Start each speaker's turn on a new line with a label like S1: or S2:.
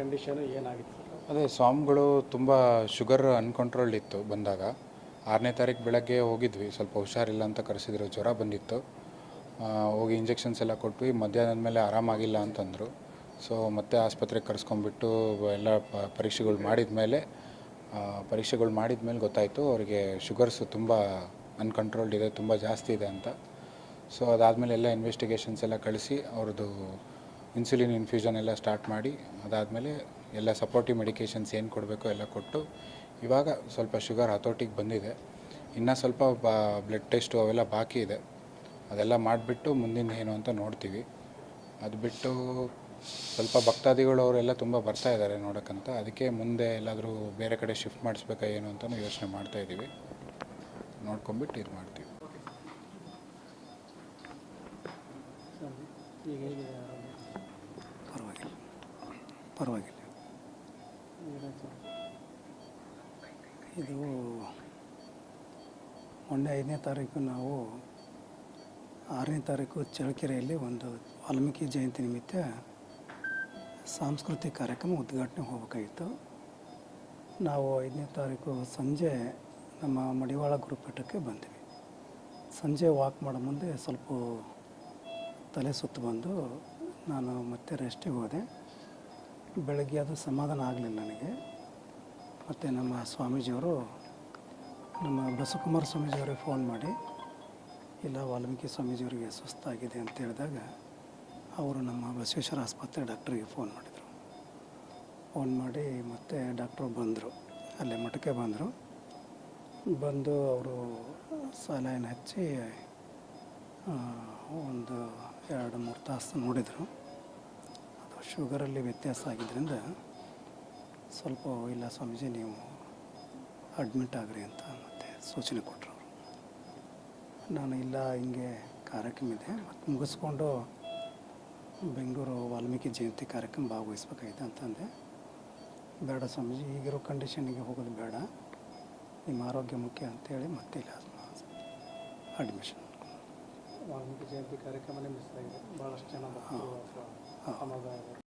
S1: Condition ಏನಾಗಿತ್ತು?
S2: ಅದೇ, ಸ್ವಾಮಿಗಳು ತುಂಬ ಶುಗರ್ ಅನ್ಕಂಟ್ರೋಲ್ಡ್ ಇತ್ತು ಬಂದಾಗ. ಆರನೇ ತಾರೀಕು ಬೆಳಗ್ಗೆ ಹೋಗಿದ್ವಿ. ಸ್ವಲ್ಪ ಹುಷಾರಿಲ್ಲ ಅಂತ ಕರೆಸಿದ್ರು. ಜ್ವರ ಬಂದಿತ್ತು. ಹೋಗಿ ಇಂಜೆಕ್ಷನ್ಸ್ ಎಲ್ಲ ಕೊಟ್ವಿ. ಮಧ್ಯಾಹ್ನದ ಮೇಲೆ ಆರಾಮಾಗಿಲ್ಲ ಅಂತಂದರು. ಸೊ ಮತ್ತೆ ಆಸ್ಪತ್ರೆಗೆ ಕರೆಸ್ಕೊಂಡ್ಬಿಟ್ಟು ಎಲ್ಲ ಪರೀಕ್ಷೆಗಳು ಮಾಡಿದ ಮೇಲೆ ಪರೀಕ್ಷೆಗಳು ಮಾಡಿದ ಮೇಲೆ ಗೊತ್ತಾಯಿತು. ಅವರಿಗೆ ಶುಗರ್ಸ್ ತುಂಬ ಅನ್ಕಂಟ್ರೋಲ್ಡ್ ಇದೆ, ತುಂಬ ಜಾಸ್ತಿ ಇದೆ ಅಂತ. ಸೊ ಅದಾದಮೇಲೆ ಎಲ್ಲ ಇನ್ವೆಸ್ಟಿಗೇಷನ್ಸ್ ಎಲ್ಲ ಕಳಿಸಿ, ಅವ್ರದ್ದು ಇನ್ಸುಲಿನ್ ಇನ್ಫ್ಯೂಷನ್ ಎಲ್ಲ ಸ್ಟಾರ್ಟ್ ಮಾಡಿ, ಅದಾದಮೇಲೆ ಎಲ್ಲ ಸಪೋರ್ಟಿವ್ ಮೆಡಿಕೇಷನ್ಸ್ ಏನು ಕೊಡಬೇಕು ಎಲ್ಲ ಕೊಟ್ಟು, ಇವಾಗ ಸ್ವಲ್ಪ ಶುಗರ್ ಹತೋಟಿಗೆ ಬಂದಿದೆ. ಇನ್ನೂ ಸ್ವಲ್ಪ ಬಾ, ಬ್ಲಡ್ ಟೆಸ್ಟು ಅವೆಲ್ಲ ಬಾಕಿ ಇದೆ. ಅದೆಲ್ಲ ಮಾಡಿಬಿಟ್ಟು ಮುಂದಿನ ಏನು ಅಂತ ನೋಡ್ತೀವಿ. ಅದು ಬಿಟ್ಟು ಸ್ವಲ್ಪ ಭಕ್ತಾದಿಗಳು ಅವರೆಲ್ಲ ತುಂಬ ಬರ್ತಾ ಇದ್ದಾರೆ ನೋಡೋಕ್ಕಂತ. ಅದಕ್ಕೆ ಮುಂದೆ ಎಲ್ಲಾದರೂ ಬೇರೆ ಕಡೆ ಶಿಫ್ಟ್ ಮಾಡಿಸ್ಬೇಕಾ ಏನು ಅಂತ ಯೋಚನೆ ಮಾಡ್ತಾ ಇದ್ದೀವಿ. ನೋಡ್ಕೊಂಬಿಟ್ಟು ಇದು ಮಾಡ್ತೀವಿ
S1: ಈಗ ಹೇಗಿದೆ ಆರೋಗ್ಯ?
S3: ಪರವಾಗಿಲ್ಲ ಪರವಾಗಿಲ್ಲ. ಇದು ಮೊನ್ನೆ ಐದನೇ ತಾರೀಕು ನಾವು ಆರನೇ ತಾರೀಕು ಚಳ್ಳಕೆರೆಯಲ್ಲಿ ಒಂದು ವಾಲ್ಮೀಕಿ ಜಯಂತಿ ನಿಮಿತ್ತ ಸಾಂಸ್ಕೃತಿಕ ಕಾರ್ಯಕ್ರಮ ಉದ್ಘಾಟನೆ ಹೋಗಬೇಕಾಗಿತ್ತು. ನಾವು ಐದನೇ ತಾರೀಕು ಸಂಜೆ ನಮ್ಮ ಮಡಿವಾಳ ಗುರುಪೀಠಕ್ಕೆ ಬಂದ್ವಿ. ಸಂಜೆ ವಾಕ್ ಮಾಡೋ ಮುಂದೆ ಸ್ವಲ್ಪ ತಲೆ ಸುತ್ತು ಬಂದು ನಾನು ಮತ್ತೆ ರೆಸ್ಟಿಗೆ ಹೋದೆ. ಬೆಳಗ್ಗೆ ಅದು ಸಮಾಧಾನ ಆಗಲಿಲ್ಲ ನನಗೆ. ಮತ್ತು ನಮ್ಮ ಸ್ವಾಮೀಜಿಯವರು, ನಮ್ಮ ಬಸವಕುಮಾರ ಸ್ವಾಮೀಜಿಯವರಿಗೆ ಫೋನ್ ಮಾಡಿ, ಇಲ್ಲ ವಾಲ್ಮೀಕಿ ಸ್ವಾಮೀಜಿಯವರಿಗೆ ಸುಸ್ತಾಗಿದೆ ಅಂತ ಹೇಳಿದಾಗ ಅವರು ನಮ್ಮ ಬಸವೇಶ್ವರ ಆಸ್ಪತ್ರೆ ಡಾಕ್ಟ್ರಿಗೆ ಫೋನ್ ಮಾಡಿದರು. ಫೋನ್ ಮಾಡಿ ಮತ್ತೆ ಡಾಕ್ಟ್ರು ಬಂದರು, ಅಲ್ಲೇ ಮಠಕ್ಕೆ ಬಂದರು. ಬಂದು ಅವರು ಸಲೈನ್ ಹಚ್ಚಿ ಒಂದು ಎರಡು ಮೂರು ತಾಸು ನೋಡಿದರು. ಶುಗರಲ್ಲಿ ವ್ಯತ್ಯಾಸ ಆಗಿದ್ದರಿಂದ ಸ್ವಲ್ಪ ಇಲ್ಲ ಸ್ವಾಮೀಜಿ ನೀವು ಅಡ್ಮಿಟ್ ಆಗ್ರಿ ಅಂತ ಮತ್ತೆ ಸೂಚನೆ ಕೊಟ್ಟರು ನಾನು ಇಲ್ಲ ಹಿಂಗೆ ಕಾರ್ಯಕ್ರಮ ಇದೆ. ಮತ್ತು ಮುಗಿಸ್ಕೊಂಡು ಬೆಂಗಳೂರು ವಾಲ್ಮೀಕಿ ಜಯಂತಿ ಕಾರ್ಯಕ್ರಮ ಭಾಗವಹಿಸ್ಬೇಕಾಗಿದೆ ಅಂತಂದೆ ಬೇಡ ಸ್ವಾಮೀಜಿ ಈಗಿರೋ ಕಂಡೀಷನಿಗೆ ಹೋಗೋದು ಬೇಡ. ನಿಮ್ಮ ಆರೋಗ್ಯ ಮುಖ್ಯ ಅಂತೇಳಿ ಮತ್ತೆ ಇಲ್ಲ ಅಡ್ಮಿಷನ್
S1: ವಾಲ್ಮೀಕಿ ಜಯಂತಿ ಕಾರ್ಯಕ್ರಮನೇ ಮಿಸ್ ಆಗಿದೆ. ಭಾಳಷ್ಟು ಜನ 浜川